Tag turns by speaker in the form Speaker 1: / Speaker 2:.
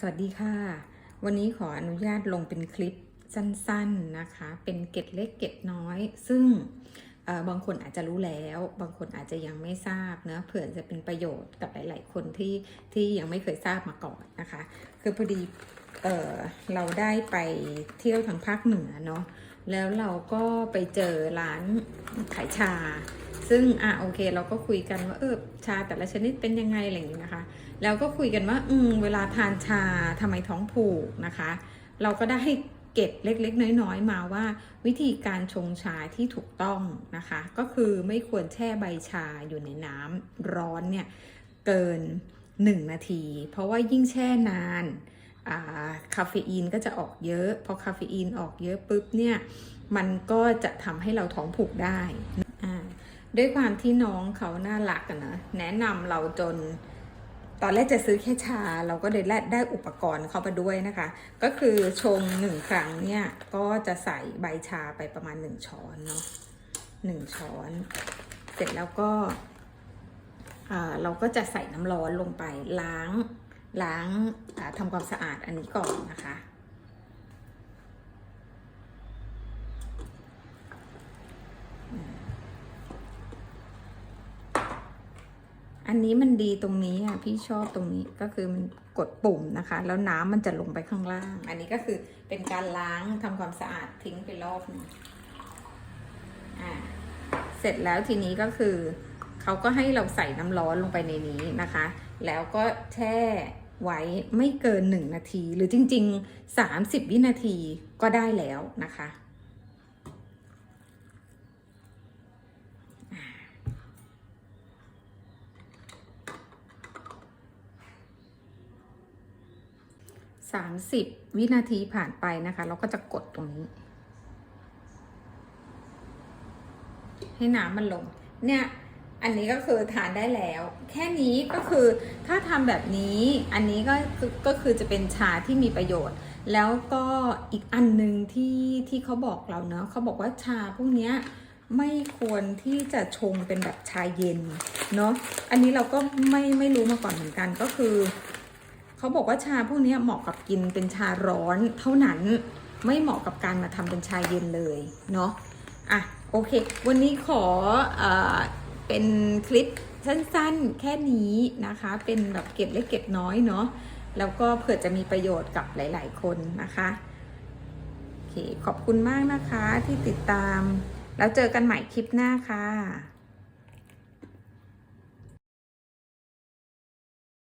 Speaker 1: สวัสดีค่ะ วันนี้ขออนุญาตลงเป็นคลิปสั้นๆนะคะ เป็นเก็ดเล็กเก็ดน้อย ซึ่งบางคนอาจจะรู้แล้ว บางคนอาจจะยังไม่ทราบเนะเผื่อจะเป็นประโยชน์กับหลาย ๆ คนที่ที่ยังไม่เคยทราบมาก่อนนะคะ คือพอดีเอ่อเราได้ไปเที่ยวทางภาคเหนือเนาะแล้วเราก็ไปเจอร้านขายชา ซึ่งอะโอเค เราก็คุยกันว่าเออชาแต่ละชนิดเป็นยังไงอะไรอย่างนี้นะคะ แล้วก็คุยกันว่า อืมเวลาทานชาทำไมท้องผูกนะคะ เราก็ได้เก็บเล็กๆ น้อยๆ มาว่า วิธีการชงชาที่ถูกต้องนะคะ ก็คือไม่ควรแช่ใบชาอยู่ในน้ำร้อนเนี่ยเกิน 1 นาที เพราะว่ายิ่งแช่นานาคาเฟอีนก็จะออกเยอะ พอคาเฟอีนออกเยอะปุ๊บเนี่ย มันก็จะทำให้เราท้องผูกได้ ด้วยความที่น้องเขาน่ารักอะนะแนะนำเราจนตอนแรกจะซื้อแค่ชา เราก็เลยได้อุปกรณ์เข้ามาด้วยนะคะ ก็คือชงหนึ่งครั้งเนี่ย ก็จะใส่ใบชาไปประมาณหนึ่งช้อนเนาะหนึ่งช้อน เสร็จแล้วก็อ่าเราก็จะใส่น้ำร้อนลงไปล้างล้างทำความสะอาดอันนี้ก่อนนะคะ อันนี้มันดีตรงนี้อะพี่ชอบตรงนี้ก็คือมันกดปุ่มนะคะ แล้วน้ำมันจะลงไปข้างล่าง อันนี้ก็คือเป็นการล้างทำความสะอาดทิ้งไปรอบหนึงอ่าเสร็จแล้วทีนี้ก็คือเขาก็ให้เราใส่น้ำร้อนลงไปในนี้นะคะ แล้วก็แช่ไว้ไม่เกินหนึ่งนาที หรือจริง ๆ 30 วินาทีก็ได้แล้วนะคะ 30 วินาทีผ่านไปนะคะ เราก็จะกดตรงนี้ ให้น้ำมันลง เนี่ย อันนี้ก็คือทานได้แล้ว แค่นี้ก็คือถ้าทำแบบนี้อันนี้ก็คือก็คือจะเป็นชาที่มีประโยชน์ แล้วก็อีกอันหนึ่งที่ที่เขาบอกเราเนาะเขาบอกว่าชาพวกเนี้ยไม่ควรที่จะชงเป็นแบบชาเย็นเนาะอันนี้เราก็ไม่ไม่รู้มาก่อนเหมือนกันก็คือ เขาบอกว่าชาพวกนี้เหมาะกับกินเป็นชาร้อนเท่านั้น ไม่เหมาะกับการมาทำเป็นชาเย็นเลยเนาะอะโอเค วันนี้ขอเออเป็นคลิปสั้นๆ แค่นี้นะคะ เป็นแบบเก็บเล็กเก็บน้อยเนาะแล้วก็เผื่อจะมีประโยชน์กับหลาย ๆ คนนะคะโอเคขอบคุณมากนะคะที่ติดตาม แล้วเจอกันใหม่คลิปหน้าค่ะ